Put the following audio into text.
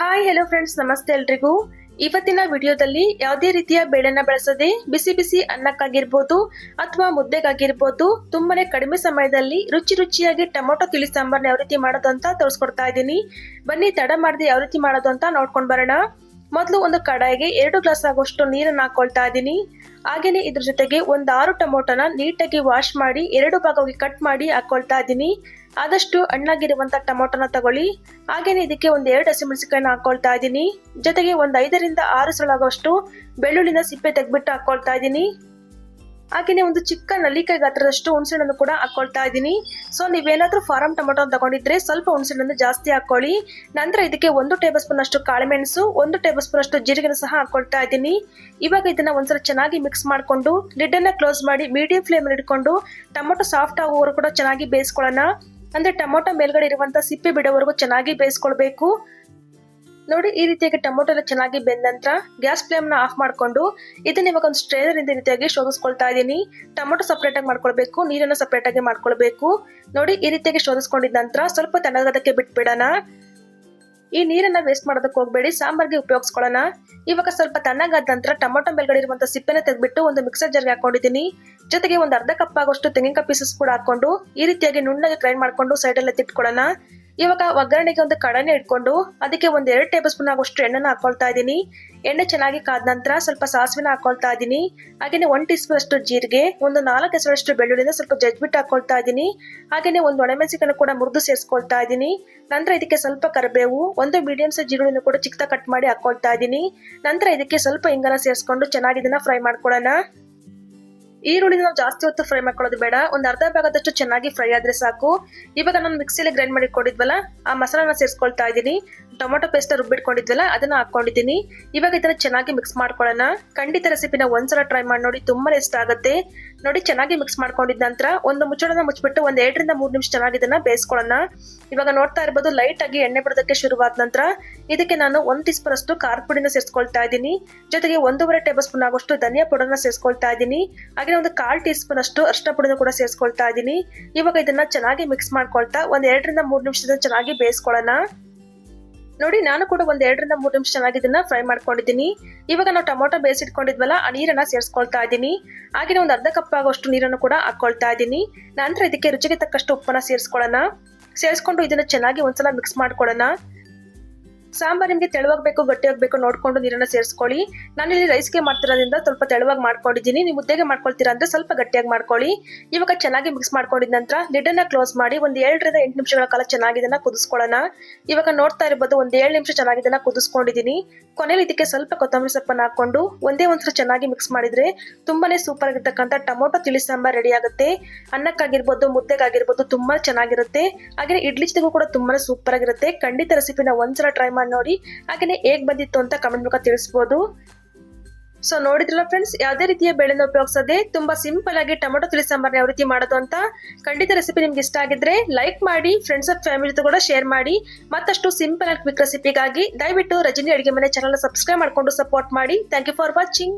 Hi hello friends ನಮಸ್ತೆ ಎಲ್ರಿಗೂ. ಇವತ್ತಿನ ವಿಡಿಯೋದಲ್ಲಿ ಯಾವುದೇ ರೀತಿಯ ಬೇಳೆನ ಬಳಸದೆ ಬಿಸಿ ಬಿಸಿ ಅನ್ನಕ್ಕಾಗಿರ್ಬೋದು ಅಥವಾ ಮುದ್ದೆಗಾಗಿರ್ಬೋದು, ತುಂಬನೇ ಕಡಿಮೆ ಸಮಯದಲ್ಲಿ ರುಚಿ ರುಚಿಯಾಗಿ ಟೊಮೊಟೊ, ತಿಳಿ ಸಾಂಬಾರ್ನ ಯಾವ ರೀತಿ ಮಾಡೋದು ಅಂತ ತೋರಿಸ್ಕೊಡ್ತಾ ಇದ್ದೀನಿ. ಬನ್ನಿ, ತಡ ಮಾಡದೆ ಯಾವ ರೀತಿ ಮಾಡೋದು ಅಂತ ನೋಡ್ಕೊಂಡು ಬರೋಣ. ಮೊದಲು ಒಂದು ಕಡಾಯಿಗೆ ಎರಡು ಗ್ಲಾಸ್ ಆಗುವಷ್ಟು ನೀರನ್ನು ಹಾಕೊಳ್ತಾ ಇದ್ದೀನಿ. ಹಾಗೆಯೇ ಇದ್ರ ಜೊತೆಗೆ ಒಂದು ಆರು ಟೊಮೊಟೊನ ನೀಟಾಗಿ ವಾಶ್ ಮಾಡಿ ಎರಡು ಭಾಗವಾಗಿ ಕಟ್ ಮಾಡಿ ಹಾಕೊಳ್ತಾ ಇದ್ದೀನಿ. ಆದಷ್ಟು ಹಣ್ಣಾಗಿರುವಂತ ಟೊಮೊಟೊನ ತಗೊಳ್ಳಿ. ಹಾಗೇನೆ ಇದಕ್ಕೆ ಒಂದು ಎರಡು ಹಸಿಮೆಣಸಿಕಾಯಿನ ಹಾಕೊಳ್ತಾ ಇದ್ದೀನಿ. ಜೊತೆಗೆ ಒಂದು ಐದರಿಂದ ಆರು ಸೊಳಾಗುವಷ್ಟು ಬೆಳ್ಳುಳ್ಳಿನ ಸಿಪ್ಪೆ ತೆಗೆದ್ಬಿಟ್ಟು ಹಾಕೊಳ್ತಾ ಇದ್ದೀನಿ. ಹಾಗೆಯೇ ಒಂದು ಚಿಕ್ಕ ನಲ್ಲಿಕಾಯಿ ಗಾತ್ರದಷ್ಟು ಹುಣಸೆಹಣ್ಣನ್ನು ಕೂಡ ಹಾಕೊಳ್ತಾ ಇದ್ದೀನಿ. ಸೊ ನೀವೇನಾದ್ರೂ ಫಾರಂ ಟೊಮೊಟೊ ತಗೊಂಡಿದ್ರೆ ಸ್ವಲ್ಪ ಹುಣಸೆಹಣ್ಣನ್ನು ಜಾಸ್ತಿ ಹಾಕೊಳ್ಳಿ. ನಂತರ ಇದಕ್ಕೆ ಒಂದು ಟೇಬಲ್ ಸ್ಪೂನ್ ಅಷ್ಟು ಕಾಳುಮೆಣಸು, ಒಂದು ಟೇಬಲ್ ಸ್ಪೂನ್ ಅಷ್ಟು ಜೀರಿಗೆನ ಸಹ ಹಾಕೊಳ್ತಾ ಇದ್ದೀನಿ. ಇವಾಗ ಇದನ್ನ ಒಂದ್ಸಲ ಚೆನ್ನಾಗಿ ಮಿಕ್ಸ್ ಮಾಡಿಕೊಂಡು ಲಿಡ್ಡನ್ನ ಕ್ಲೋಸ್ ಮಾಡಿ ಮೀಡಿಯಂ ಫ್ಲೇಮ್ ಇಟ್ಕೊಂಡು ಟೊಮೊಟೊ ಸಾಫ್ಟ್ ಆಗುವವರೆಗೂ ಕೂಡ ಚೆನ್ನಾಗಿ ಬೇಯಿಸ್ಕೊಳ್ಳೋಣ. ಅಂದ್ರೆ ಟೊಮೊಟೊ ಮೇಲ್ಗಡೆ ಇರುವಂತ ಸಿಪ್ಪೆ ಬಿಡೋವರೆಗೂ ಚೆನ್ನಾಗಿ ಬೇಯಿಸ್ಕೊಳ್ಬೇಕು. ನೋಡಿ, ಈ ರೀತಿಯಾಗಿ ಟೊಮೊಟೊ ಎಲ್ಲ ಚೆನ್ನಾಗಿ ಬೆಂದ ನಂತರ ಗ್ಯಾಸ್ ಫ್ಲೇಮ್ನ ಆಫ್ ಮಾಡ್ಕೊಂಡು ಇದನ್ನ ಇವಾಗ ಒಂದು ಸ್ಟ್ರೇನರ್ ಇಂದ ರೀತಿಯಾಗಿ ಶೋಧಿಸ್ಕೊಳ್ತಾ ಇದ್ದೀನಿ ಟೊಮೊಟೊ ಸಪ್ರೇಟ್ ಆಗಿ ಮಾಡ್ಕೊಳ್ಬೇಕು, ನೀರನ್ನು ಸಪ್ರೇಟ್ ಆಗಿ ಮಾಡ್ಕೊಳ್ಬೇಕು. ನೋಡಿ, ಈ ರೀತಿಯಾಗಿ ಶೋಧಿಸ್ಕೊಂಡಿದ ನಂತರ ಸ್ವಲ್ಪ ತಣ್ಣಗದಕ್ಕೆ ಬಿಟ್ಬಿಡೋಣ. ಈ ನೀರನ್ನ ವೇಸ್ಟ್ ಮಾಡೋದಕ್ಕೆ ಹೋಗಬೇಡಿ, ಸಾಂಬಾರ್ಗೆ ಉಪಯೋಗಿಸ್ಕೊಳ್ಳೋಣ. ಇವಾಗ ಸ್ವಲ್ಪ ತಣ್ಣಗಾದ ನಂತರ ಟೊಮೊಟೊ ಮೇಲ್ಗಡೆ ಇರುವಂತ ಸಿಪ್ಪೆನ ತೆಗೆದ್ಬಿಟ್ಟು ಒಂದು ಮಿಕ್ಸರ್ ಜಾರ್ಗೆ ಹಾಕೊಂಡಿದ್ದೀನಿ. ಜೊತೆಗೆ ಒಂದು ಅರ್ಧ ಕಪ್ ಆಗೋಷ್ಟು ತೆಂಗಿನಕಾಯಿ ಪೀಸಸ್ ಕೂಡ ಹಾಕೊಂಡು ಈ ರೀತಿಯಾಗಿ ನುಣ್ಣಗೆ ಗ್ರೈಂಡ್ ಮಾಡ್ಕೊಂಡು ಸೈಡಲ್ಲಿ ತಿಟ್ಕೊಳ್ಳೋಣ ಇವಾಗ ಒಗ್ಗರಣೆಗೆ ಒಂದು ಕಡನೆ ಇಟ್ಕೊಂಡು ಅದಕ್ಕೆ ಒಂದು ಎರಡು ಟೇಬಲ್ ಸ್ಪೂನ್ ಆಗುವಷ್ಟು ಎಣ್ಣೆನ ಹಾಕೊಳ್ತಾ ಇದ್ದೀನಿ. ಎಣ್ಣೆ ಚೆನ್ನಾಗಿ ಕಾದ ನಂತರ ಸ್ವಲ್ಪ ಸಾಸಿವೆನ ಹಾಕೊಳ್ತಾ ಇದ್ದೀನಿ. ಹಾಗೇನೆ ಒನ್ ಟೀ ಸ್ಪೂನ್ ಅಷ್ಟು ಜೀರಿಗೆ, ಒಂದು ನಾಲ್ಕು ಹೆಸರಷ್ಟು ಬೆಳ್ಳುಳ್ಳಿನ ಸ್ವಲ್ಪ ಜಜ್ಬಿಟ್ಟು ಹಾಕೊಳ್ತಾ ಇದ್ದೀನಿ. ಹಾಗೇನೆ ಒಂದು ಒಣಮೆಣಸಿಕನ್ನು ಕೂಡ ಮುರಿದು ಸೇರಿಸ್ಕೊಳ್ತಾ ಇದ್ದೀನಿ. ನಂತರ ಇದಕ್ಕೆ ಸ್ವಲ್ಪ ಕರಿಬೇವು, ಒಂದು ಮೀಡಿಯಂ ಸೈಜ್ ಈರುಳ್ಳಿನ ಕೂಡ ಚಿಕ್ಕದ ಕಟ್ ಮಾಡಿ ಹಾಕೊಳ್ತಾ ಇದ್ದೀನಿ. ನಂತರ ಇದಕ್ಕೆ ಸ್ವಲ್ಪ ಇಂಗನ ಸೇರಿಸ್ಕೊಂಡು ಚೆನ್ನಾಗಿ ಇದನ್ನ ಫ್ರೈ ಮಾಡ್ಕೊಳ್ಳೋಣ. ಈರುಳ್ಳಿನ ನಾವು ಜಾಸ್ತಿ ಹೊತ್ತು ಫ್ರೈ ಮಾಡ್ಕೊಳ್ಳೋದು ಬೇಡ. ಒಂದು ಅರ್ಧ ಭಾಗದಷ್ಟು ಚೆನ್ನಾಗಿ ಫ್ರೈ ಆದ್ರೆ ಸಾಕು. ಇವಾಗ ನಾನು ಮಿಕ್ಸಿಲಿ ಗ್ರೈಂಡ್ ಮಾಡಿ ಕೊಡಿದ್ವಲ್ಲ ಆ ಮಸಾಲಾನ ಸೇರಿಸ್ಕೊಳ್ತಾ ಇದ್ದೀನಿ. ಟೊಮೊಟೊ ಪೇಸ್ಟ್ ರುಬ್ಬಿಟ್ಕೊಂಡಿದ್ವಲ್ಲ, ಅದನ್ನ ಹಾಕೊಂಡಿದ್ದೀನಿ ಇವಾಗ ಇದನ್ನ ಚೆನ್ನಾಗಿ ಮಿಕ್ಸ್ ಮಾಡ್ಕೊಳ್ಳೋಣ. ಖಂಡಿತ ರೆಸಿಪಿನ ಒಂದ್ಸಲ ಟ್ರೈ ಮಾಡಿ ನೋಡಿ, ತುಂಬಾ ಇಷ್ಟ ಆಗುತ್ತೆ. ನೋಡಿ, ಚೆನ್ನಾಗಿ ಮಿಕ್ಸ್ ಮಾಡ್ಕೊಂಡಿದ ನಂತರ ಒಂದು ಮುಚ್ಚಳನ ಮುಚ್ಚಿಬಿಟ್ಟು ಒಂದ್ ಎರಡರಿಂದ ಮೂರು ನಿಮಿಷ ಚೆನ್ನಾಗಿ ಇದನ್ನ ಬೇಯಿಸ್ಕೊಳ್ಳೋಣ. ಇವಾಗ ನೋಡ್ತಾ ಇರ್ಬೋದು ಲೈಟ್ ಆಗಿ ಎಣ್ಣೆ ಬಿಡೋದಕ್ಕೆ ಶುರುವಾದ ನಂತರ ಇದಕ್ಕೆ ನಾನು ಒಂದ್ ಟೀ ಸ್ಪೂನ್ ಅಷ್ಟು ಖಾರ ಪುಡಿನ ಸೇರಿಸ್ಕೊಳ್ತಾ ಇದ್ದೀನಿ. ಜೊತೆಗೆ ಒಂದೂವರೆ ಟೇಬಲ್ ಸ್ಪೂನ್ ಆಗೋಷ್ಟು ಧನಿಯಾ ಪುಡನ್ನ ಸೇರಿಸ್ಕೊಳ್ತಾ ಇದ್ದೀನಿ. ಹಾಗೆ ಒಂದು ಕಾಲ್ ಟೀ ಸ್ಪೂನ್ ಅಷ್ಟು ಅರ್ಶಿನ ಪುಡಿನ ಕೂಡ ಸೇರಿಸ್ಕೊಳ್ತಾ ಇದ್ದೀನಿ. ಇವಾಗ ಇದನ್ನ ಚೆನ್ನಾಗಿ ಮಿಕ್ಸ್ ಮಾಡ್ಕೊಳ್ತಾ ಒಂದ್ ಎರಡರಿಂದ ಮೂರು ನಿಮಿಷದ ಚೆನ್ನಾಗಿ ಬೇಯಿಸ್ಕೊಳ್ಳೋಣ. ನೋಡಿ, ನಾನು ಕೂಡ ಒಂದ್ ಎರಡರಿಂದ ಮೂರು ನಿಮಿಷ ಚೆನ್ನಾಗಿ ಇದನ್ನ ಫ್ರೈ ಮಾಡ್ಕೊಂಡಿದ್ದೀನಿ. ಇವಾಗ ನಾವು ಟೊಮೊಟೊ ಬೇಯಿಸಿಟ್ಕೊಂಡಿದ್ವಲ್ಲ ಆ ನೀರನ್ನ ಸೇರಿಸ್ಕೊಳ್ತಾ ಇದ್ದೀನಿ. ಹಾಗೆ ಒಂದು ಅರ್ಧ ಕಪ್ ಆಗೋಷ್ಟು ನೀರನ್ನು ಕೂಡ ಹಾಕೊಳ್ತಾ ಇದ್ದೀನಿ. ನಂತರ ಇದಕ್ಕೆ ರುಚಿಗೆ ತಕ್ಕಷ್ಟು ಉಪ್ಪನ್ನ ಸೇರಿಸ್ಕೊಳ್ಳೋಣ. ಸೇರಿಸ್ಕೊಂಡು ಇದನ್ನ ಚೆನ್ನಾಗಿ ಒಂದ್ಸಲ ಮಿಕ್ಸ್ ಮಾಡ್ಕೊಳ್ಳೋಣ ಸಾಂಬಾರ್ ನಿಮಗೆ ತೆಳುವಾಗಬೇಕು ಗಟ್ಟಿಯಾಗಬೇಕು ನೋಡ್ಕೊಂಡು ನೀರನ್ನ ಸೇರಿಸ್ಕೊಳ್ಳಿ. ನಾನಿಲ್ಲಿ ರೈಸ್ಗೆ ಮಾಡ್ತಿರೋದ್ರಿಂದ ಸ್ವಲ್ಪ ತೆಳುವಾಗಿ ಮಾಡ್ಕೊಂಡಿದ್ದೀನಿ. ನೀವು ಮುದ್ದೆಗೆ ಮಾಡ್ಕೊಳ್ತೀರಾ ಅಂದ್ರೆ ಸ್ವಲ್ಪ ಗಟ್ಟಿಯಾಗಿ ಮಾಡ್ಕೊಳ್ಳಿ. ಇವಾಗ ಚೆನ್ನಾಗಿ ಮಿಕ್ಸ್ ಮಾಡ್ಕೊಂಡಿದ ನಂತರ ಲಿಡನ್ನ ಕ್ಲೋಸ್ ಮಾಡಿ ಒಂದು ಏಳರಿಂದ ಎಂಟು ನಿಮಿಷಗಳ ಕಾಲ ಚೆನ್ನಾಗಿ ಇದನ್ನ ಕುದಿಸ್ಕೊಳ್ಳೋಣ. ಇವಾಗ ನೋಡ್ತಾ ಇರ್ಬೋದು ಒಂದು ಏಳು ನಿಮಿಷ ಚೆನ್ನಾಗಿ ಇದನ್ನ ಕುದಿಸ್ಕೊಂಡಿದ್ದೀನಿ ಕೊನೆಯಲ್ಲಿ ಇದಕ್ಕೆ ಸ್ವಲ್ಪ ಕೊತ್ತಂಬರಿ ಸೊಪ್ಪನ್ನು ಹಾಕೊಂಡು ಒಂದೇ ಒಂದ್ಸಲ ಚೆನ್ನಾಗಿ ಮಿಕ್ಸ್ ಮಾಡಿದ್ರೆ ತುಂಬಾನೇ ಸೂಪರ್ ಆಗಿರ್ತಕ್ಕಂಥ ಟೊಮೊಟೊ ತಿಳಿ ಸಾಂಬಾರ್ ರೆಡಿ ಆಗುತ್ತೆ. ಅನ್ನಕ್ಕಾಗಿರ್ಬೋದು, ಮುದ್ದೆಗಾಗಿರ್ಬೋದು ತುಂಬಾ ಚೆನ್ನಾಗಿರುತ್ತೆ. ಹಾಗೆ ಇಡ್ಲಿ ಜೊತೆಗೂ ಕೂಡ ತುಂಬಾನೇ ಸೂಪರ್ ಆಗಿರುತ್ತೆ. ಖಂಡಿತ ರೆಸಿಪಿನ ಒಂದ್ಸಲ ಟ್ರೈ ಮಾಡಿ ನೋಡಿ. ಹಾಗೆ ಹೇಗ್ ಬಂದಿತ್ತು ಅಂತ ಕಮೆಂಟ್ ಮೂಲಕ ತಿಳಿಸ್ಬೋದು. ಸೊ ನೋಡಿದ್ರಲ್ಲ ಫ್ರೆಂಡ್ಸ್ ಯಾವುದೇ ರೀತಿಯ ಬೆಳೆನ ಉಪಯೋಗಿಸದೆ ತುಂಬಾ ಸಿಂಪಲ್ ಆಗಿ ಟೊಮೊಟೊ ತಿಳಿ ಸಾಂಬಾರ್ನ ಯಾವ ರೀತಿ ಮಾಡೋದು ಅಂತ ಖಂಡಿತ ರೆಸಿಪಿ ನಿಮ್ಗೆ ಇಷ್ಟ ಆಗಿದ್ರೆ ಲೈಕ್ ಮಾಡಿ ಫ್ರೆಂಡ್ಸ್ ಆಫ್ ಫ್ಯಾಮಿಲಿ ಜೊತೆ ಕೂಡ ಶೇರ್ ಮಾಡಿ. ಮತ್ತಷ್ಟು ಸಿಂಪಲ್ ಆಗಿ ಕ್ವಿಕ್ ರೆಸಿಪಿಗಾಗಿ ದಯವಿಟ್ಟು ರಜನಿ ಅಡಿಗೆ ಮನೆ ಚಾನಲ್ ಸಬ್ಸ್ಕ್ರೈಬ್ ಮಾಡ್ಕೊಂಡು ಸಪೋರ್ಟ್ ಮಾಡಿ. Thank you for watching